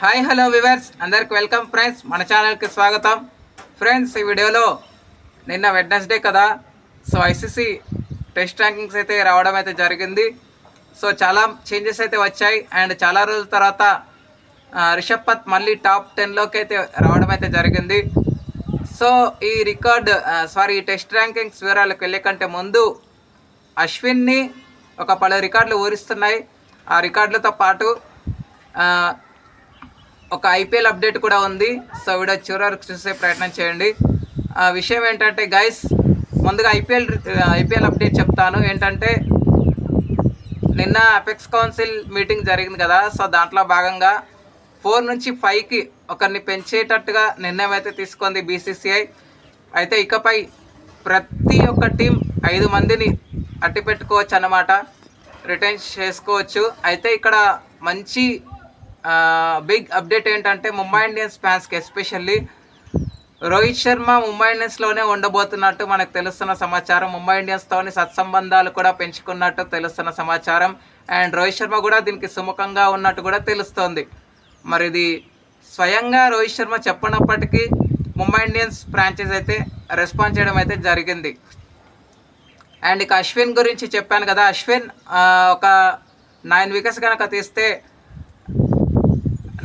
Hi hello viewers అందరికి welcome friends. మన ఛానల్కి స్వాగతం. ఫ్రెండ్స్ ఈ వీడియోలో నిన్న వెడ్నెస్డే కదా. సో ఐసీసీ టెస్ట్ ర్యాంకింగ్స్ అయితే రావడం అయితే జరిగింది. సో చాలా చేంజెస్ అయితే వచ్చాయి. అండ్ చాలా రోజుల తర్వాత రిషబ్ పత్ మళ్ళీ టాప్ టెన్లోకి అయితే రావడం అయితే జరిగింది. సో ఈ రికార్డ్ సారీ ఈ టెస్ట్ ర్యాంకింగ్స్ వివరాలకు వెళ్ళే కంటే ముందు అశ్విన్ని ఒక పలు రికార్డులు ఊరిస్తున్నాయి. ఆ రికార్డులతో పాటు ఒక ఐపీఎల్ అప్డేట్ కూడా ఉంది. సో వీడియో చివరి వరకు చూసే ప్రయత్నం చేయండి. ఆ విషయం ఏంటంటే గైస్ ముందుగా ఐపీఎల్ ఐపీఎల్ అప్డేట్ చెప్తాను. ఏంటంటే నిన్న అపెక్స్ కౌన్సిల్ మీటింగ్ జరిగింది కదా. సో దాంట్లో భాగంగా ఫోర్ నుంచి ఫైవ్కి ఒకరిని పెంచేటట్టుగా నిర్ణయం అయితే తీసుకుంది బీసీసీఐ అయితే ఇకపై ప్రతి ఒక్క టీం ఐదు మందిని అట్టి పెట్టుకోవచ్చు అన్నమాట. రిటైన్ చేసుకోవచ్చు. అయితే ఇక్కడ మంచి బిగ్ అప్డేట్ ఏంటంటే ముంబై ఇండియన్స్ ఫ్యాన్స్కి ఎస్పెషల్లీ రోహిత్ శర్మ ముంబై ఇండియన్స్లోనే ఉండబోతున్నట్టు మనకు తెలుస్తున్న సమాచారం. ముంబై ఇండియన్స్తోని సత్సంబంధాలు కూడా పెంచుకున్నట్టు తెలుస్తున్న సమాచారం. అండ్ రోహిత్ శర్మ కూడా దీనికి సుముఖంగా ఉన్నట్టు కూడా తెలుస్తోంది. మరి ఇది స్వయంగా రోహిత్ శర్మ చెప్పనప్పటికీ ముంబై ఇండియన్స్ ఫ్రాంచైజ్ అయితే రెస్పాన్స్ చేయడం అయితే జరిగింది. అండ్ ఇక అశ్విన్ గురించి చెప్పాను కదా. అశ్విన్ ఒక నైన్ వికెట్స్ కనుక తీస్తే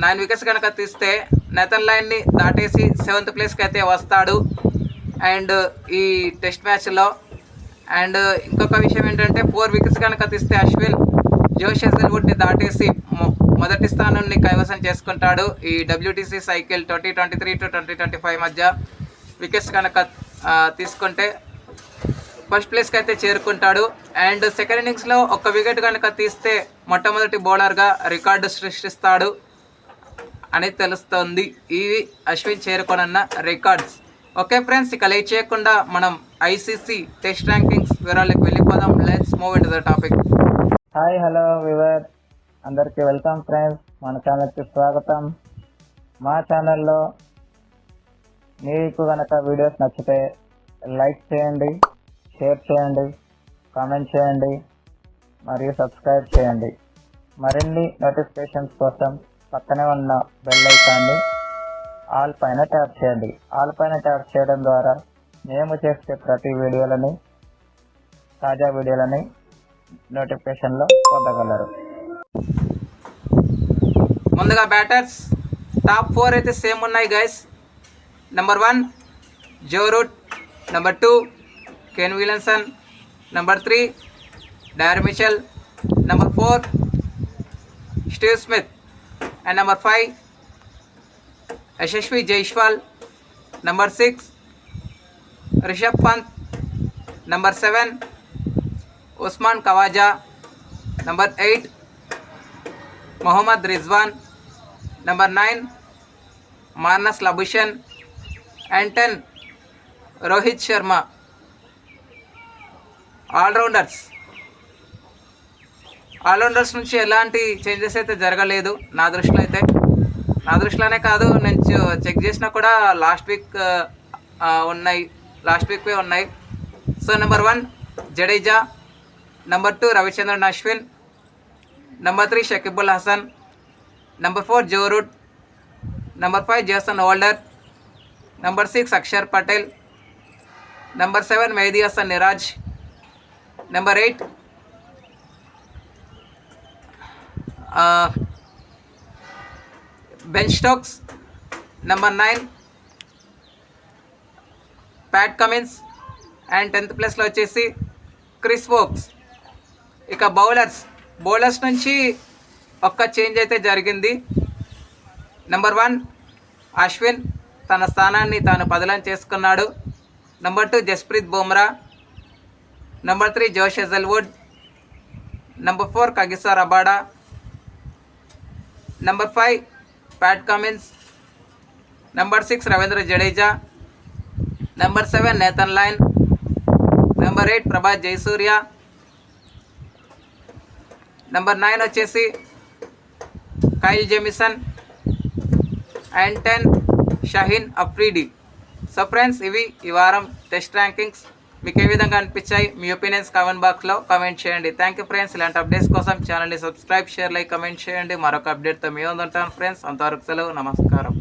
నైన్ వికెట్స్ కనుక తీస్తే నెతన్ లైన్ని దాటేసి సెవెంత్ ప్లేస్కి అయితే వస్తాడు. అండ్ ఈ టెస్ట్ మ్యాచ్లో అండ్ ఇంకొక విషయం ఏంటంటే ఫోర్ వికెట్స్ కనుక తీస్తే అశ్విన్ జోష్ హెజల్వుడ్ని దాటేసి మొదటి స్థానాన్ని కైవసం చేసుకుంటాడు ఈ WTC cycle twenty twenty three to twenty twenty five మధ్య వికెట్స్ కనుక తీసుకుంటే ఫస్ట్ ప్లేస్కి అయితే చేరుకుంటాడు. అండ్ సెకండ్ ఇన్నింగ్స్లో ఒక వికెట్ కనుక తీస్తే మొట్టమొదటి బౌలర్గా రికార్డు సృష్టిస్తాడు. అని తెలుస్తుంది. ఇవి అశ్విన్ చేరుకోనున్న రికార్డ్స్. ఓకే ఫ్రెండ్స్ ఇక లేట్ చేయకుండా మనం ఐసీసీ టెస్ట్ ర్యాంకింగ్స్ వివరాలకు వెళ్ళిపోదాం. Let's move in the topic hi hello viewer అందరికీ వెల్కమ్ ఫ్రెండ్స్. మన ఛానల్కి స్వాగతం. మా ఛానల్లో మీకు కనుక వీడియోస్ నచ్చితే లైక్ చేయండి షేర్ చేయండి కామెంట్ చేయండి మరియు సబ్స్క్రైబ్ చేయండి. మరిన్ని నోటిఫికేషన్స్ కోసం పక్కనే ఉన్న బెల్ ఐకాన్ని ఆల్ పైన ట్యాప్ చేయండి. ఆల్ పైన ట్యాప్ చేయడం ద్వారా మేము చేసే ప్రతి వీడియోలని తాజా వీడియోలని నోటిఫికేషన్లో పొందగలరు. ముందుగా బ్యాటర్స్ టాప్ ఫోర్ అయితే సేమ్ ఉన్నాయి guys number one Joe Root number two Ken Williamson number three Dyer number four Steve Smith and number five Yashasvi Jaiswal number six Rishabh Pant number seven Usman Khawaja number eight Mohammad Rizwan number nine Marnus Labuschagne and ten Rohit Sharma allrounders allrounders నుంచి ఎలాంటి changes అయితే జరగలేదు. నా దృష్టిలో అయితే. నా దృష్టిలోనే కాదు నేను చెక్ చేసినా కూడా లాస్ట్ వీక్ ఉన్నాయి. లాస్ట్ వీక్వే ఉన్నాయి. So number one Jadeja number two Ravichandran Ashwin number three Shakibul Hasan number four Joe Root number five Jason Holder number six Axar Patel number seven Mehidy Hasan Miraz number eight Ben Stokes number nine Pat Cummins and tenth ప్లేస్లో వచ్చేసి Chris Woakes ఇక bowlers bowlers నుంచి ఒక్క change అయితే జరిగింది. Number one Ashwin తన స్థానాన్ని తాను పదలం చేసుకున్నాడు. Number two Jasprit Bumrah number three Josh Hazlewood number four Kagiso Rabada number five Pat Cummins number six Ravindra Jadeja number seven Nathan Lyon number eight Prabath Jayasuriya number nine వచ్చేసి Kyle Jamieson and ten Shaheen Afridi so friends ఇవి ఈ వారం test rankings మీకు ఏ విధంగా అనిపించాయి? మీ opinions comment బాక్స్లో కమెంట్ చేయండి. థ్యాంక్ యూ ఫ్రెండ్స్ ఇలాంటి అప్డేట్స్ కోసం ఛానల్ని సబ్స్క్రైబ్ షేర్ లైక్ కమెంట్ చేయండి. మరొక అప్డేట్తో మీ ఉంటాను ఫ్రెండ్స్ అంతవరకు సెలవు. నమస్కారం.